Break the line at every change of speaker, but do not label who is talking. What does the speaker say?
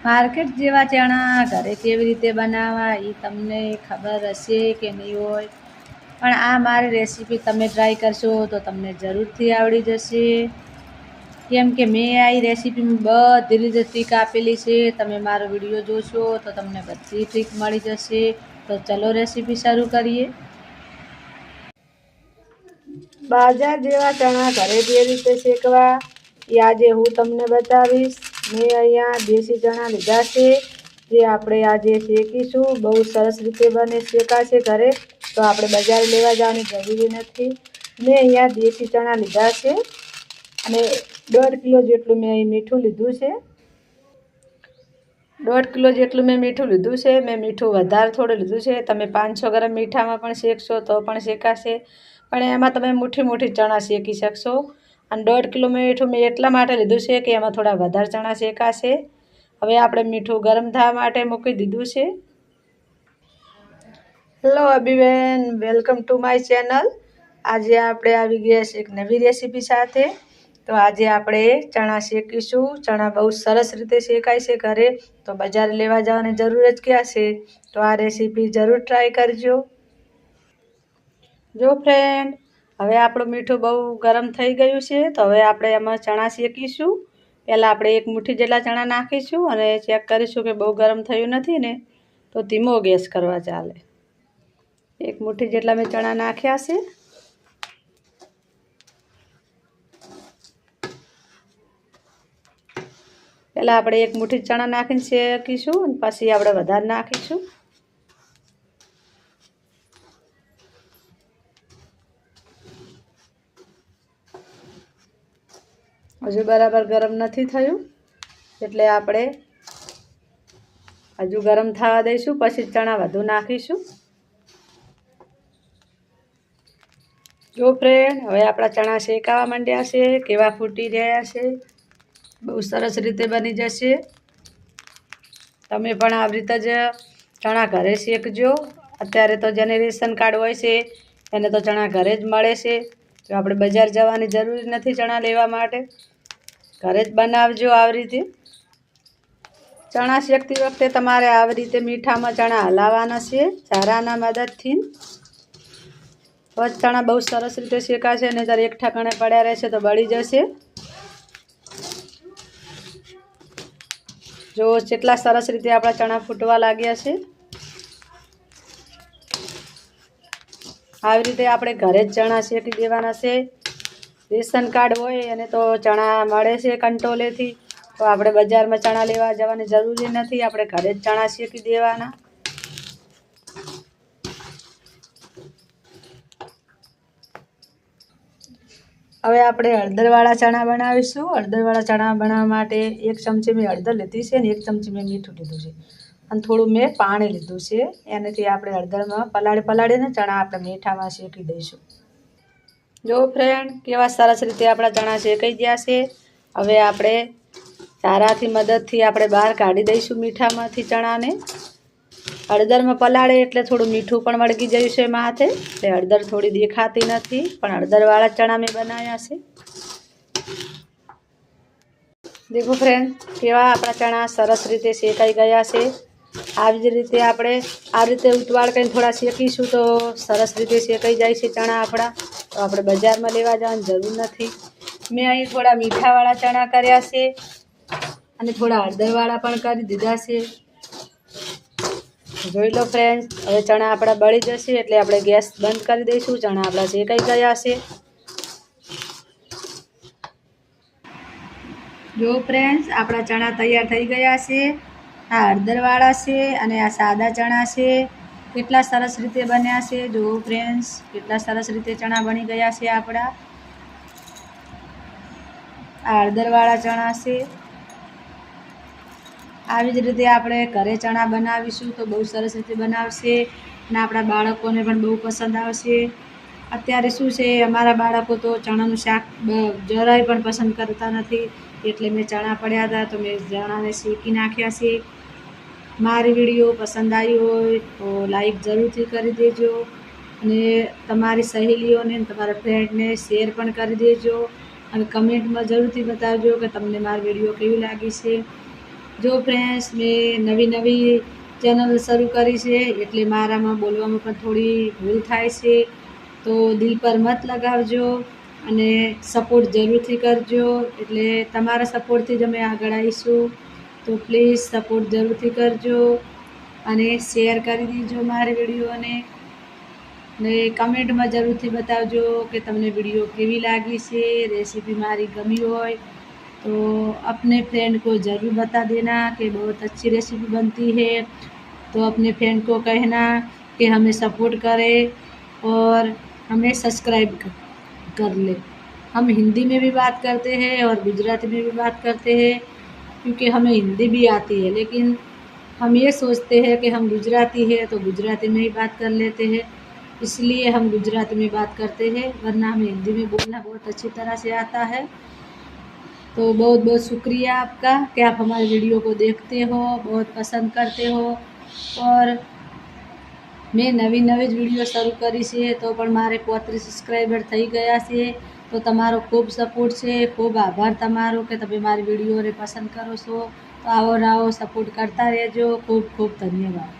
Market જેવા ચણા, ઘરે કેવી રીતે બનાવવા એ તમને ખબર હશે કે નહીં હોય. પણ આ મારી રેસીપી તમે ટ્રાય કરશો તો તમને જરૂરથી આવડી જશે. કેમ કે મેં આ રેસીપીમાં બધી રીતે ટ્રીક આપેલી છે. તમે મારો વીડિયો જોશો તો તમને બધી ટ્રીક મળી જશે. તો ચલો રેસીપી શરૂ કરીએ. બાજાર જેવા ચણા ઘરે જે રીતે શેકવા એ આજે હું તમને બતાવીશ. મેં અહીંયા દેશી ચણા લીધા છે, જે આપણે આજે શેકીશું. બહુ સરસ રીતે બને શેકાશે ઘરે, તો આપણે બજાર લેવા જવાની જરૂરી નથી. મેં અહીંયા દેશી ચણા લીધા છે અને દોઢ કિલો જેટલું મેં અહીં મીઠું લીધું છે. દોઢ કિલો જેટલું મેં મીઠું લીધું છે. મેં મીઠું વધારે થોડું લીધું છે. તમે પાંચસો ગ્રામ મીઠામાં પણ શેકશો તો પણ શેકાશે. પણ એમાં તમે મુઠ્ઠી મુઠ્ઠી ચણા શેકી શકશો. અને દોઢ કિલો મીઠું મેં એટલા માટે લીધું છે કે એમાં થોડા વધારે ચણા શેકાશે. હવે આપણે મીઠું ગરમ થવા માટે મૂકી દીધું છે. Hello Abhiben welcome to my channel આજે આપણે આવી ગયા છે એક નવી રેસીપી સાથે. તો આજે આપણે ચણા શેકીશું. ચણા બહુ સરસ રીતે શેકાય છે ઘરે. તો બજાર લેવા જવાની જરૂર જ ક્યાં છે? તો આ રેસીપી જરૂર ટ્રાય કરજો. જો ફ્રેન્ડ હવે આપણું મીઠું બહુ ગરમ થઈ ગયું છે, તો હવે આપણે એમાં ચણા શેકીશું. પહેલાં આપણે એક મુઠ્ઠી જેટલા ચણા નાખીશું અને ચેક કરીશું કે બહુ ગરમ થયું નથી ને, તો ધીમો ગેસ કરવા ચાલે. એક મુઠ્ઠી જેટલા મેં ચણા નાખ્યા છે. પહેલાં આપણે એક મુઠ્ઠી ચણા નાખીને શેકીશું અને પછી આપણે વધારે નાખીશું. હજુ બરાબર ગરમ નથી થયું. એટલે આપણે હજુ ગરમ થવા દઈશું, પછી ચણા વધુ નાખીશું. જો ફ્રેન્ડ હવે આપણા ચણા શેકાવા માંડ્યા છે, કેવા ફૂટી રહ્યા છે, બહુ સરસ રીતે બની જશે. તમે પણ આવી રીતે જ ચણા ઘરે શેકજો. અત્યારે તો જેને રેશન કાર્ડ હોય છે, એને તો ચણા ઘરે જ મળે છે. તો આપણે બજાર જવાની જરૂર નથી ચણા લેવા માટે. ઘરે જ બનાવજો આવી રીતે. ચણા શેકતી વખતે તમારે આવી રીતે મીઠામાં ચણા હલાવવાના છે ચારાના મદદથી. જ ચણા બહુ સરસ રીતે શેકાશે અને જ્યારે એક ઠકાણે પડ્યા રહેશે તો બળી જશે. જો કેટલા સરસ રીતે આપણા ચણા ફૂટવા લાગ્યા છે. આવી રીતે આપણે ઘરે જ ચણા શેકી દેવાના છે. રેશન કાર્ડ હોય અને તો ચણા મળે છે કંટોલેથી, તો આપણે બજારમાં ચણા લેવા જવાની જરૂરી નથી. આપણે ઘરે જ ચણા શેકી દેવાના. હવે આપણે હળદરવાળા ચણા બનાવીશું. હળદરવાળા ચણા બનાવવા માટે એક ચમચી મેં હળદર લીધી છે અને એક ચમચી મેં મીઠું લીધું છે. અને થોડું મેં પાણી લીધું છે. એનાથી આપણે હળદરમાં પલાળી પલાળીને ચણા આપણે મીઠામાં શેકી દઈશું. જો ફ્રેન્ડ કેવા સરસ રીતે આપણા ચણા શેકાઈ ગયા છે, હવે આપણે ચારાથી મદદથી આપણે બહાર કાઢી દઈશું મીઠામાંથી ચણાને. હળદરમાં પલાળે એટલે થોડું મીઠું પણ વળગી જયું છે માથે એટલે હળદર થોડી દેખાતી નથી, પણ હળદરવાળા ચણા મેં બનાવ્યા છે. દેખો ફ્રેન્ડ કેવા આપણા ચણા સરસ રીતે શેકાઈ ગયા છે. આવી જ રીતે આપણે આ રીતે ઉતવાળ કરીને થોડા શેકીશું તો સરસ રીતે શેકાઈ જાય છે ચણા આપણા. તો આપણે બજારમાં લેવા જવાની જરૂર નથી. મેં અહીં થોડા મીઠાવાળા ચણા કર્યા છે અને થોડા હળદરવાળા પણ કરી દીધા છે. જોઈ લો ફ્રેન્ડ હવે ચણા આપણા બળી જશે એટલે આપણે ગેસ બંધ કરી દઈશું. ચણા આપણા શેકાઈ ગયા છે. જો ફ્રેન્ડ્સ આપણા ચણા તૈયાર થઈ ગયા છે. આ હળદરવાળા છે અને આ સાદા ચણા છે. કેટલા સરસ રીતે બન્યા છે. જુઓ ફ્રેન્ડ્સ કેટલા સરસ રીતે ચણા બની ગયા છે આપણા. આ હળદરવાળા ચણા છે. આવી જ રીતે આપણે ઘરે ચણા બનાવીશું તો બહુ સરસ રીતે બનાવશે અને આપણા બાળકોને પણ બહુ પસંદ આવશે. અત્યારે શું છે? અમારા બાળકો તો ચણાનું શાક જરાય પણ પસંદ કરતા નથી. એટલે મેં ચણા પડ્યા હતા તો મેં ચણાને શેકી નાખ્યા છે. મારી વીડિયો પસંદ આવી હોય તો લાઈક જરૂરથી કરી દેજો અને તમારી સહેલીઓને તમારા ફ્રેન્ડને શેર પણ કરી દેજો અને કમેન્ટમાં જરૂરથી બતાવજો કે તમને મારી વીડિયો કેવી લાગી છે. જો ફ્રેન્ડ્સ મેં નવી નવી ચેનલ શરૂ કરી છે એટલે મારામાં બોલવામાં પણ થોડી ભૂલ થાય છે. તો દિલ પર મત લગાવજો. અને સપોર્ટ જરૂરથી કરજો એટલે તમારા સપોર્ટથી જ અમે આગળ આવીશું તો પ્લીઝ સપોર્ટ જરૂરથી કરજો અને શેર કરી દીજો મારી વિડીયોને ને કમેન્ટમાં જરૂરથી બતાવજો કે તમને વિડીયો કેવી લાગી છે રેસીપી મારી ગમી હોય तो अपने फ्रेंड को ज़रूर बता देना कि बहुत अच्छी रेसिपी बनती है तो अपने फ्रेंड को कहना कि हमें सपोर्ट करे और हमें सब्सक्राइब कर ले। हम हिंदी में भी बात करते हैं और गुजराती में भी बात करते हैं, क्योंकि हमें हिंदी भी आती है। लेकिन हम ये सोचते हैं कि हम गुजराती है तो गुजराती में ही बात कर लेते हैं। इसलिए हम गुजराती में बात करते हैं, वरना हमें हिंदी में बोलना बहुत अच्छी तरह से आता है। तो बहुत बहुत शुक्रिया आपका कि आप हमारे वीडियो को देखते हो, बहुत पसंद करते हो। और મેં નવી નવી જ વીડિયો શરૂ કરી છે, તો પણ મારે પોત્રીસ સબસ્ક્રાઈબર થઈ ગયા છે. તો તમારો ખૂબ સપોર્ટ છે. ખૂબ આભાર તમારો કે તમે મારી વિડીયોને પસંદ કરો છો. તો આવો રાવો સપોર્ટ કરતા રહેજો. ખૂબ ખૂબ ધન્યવાદ.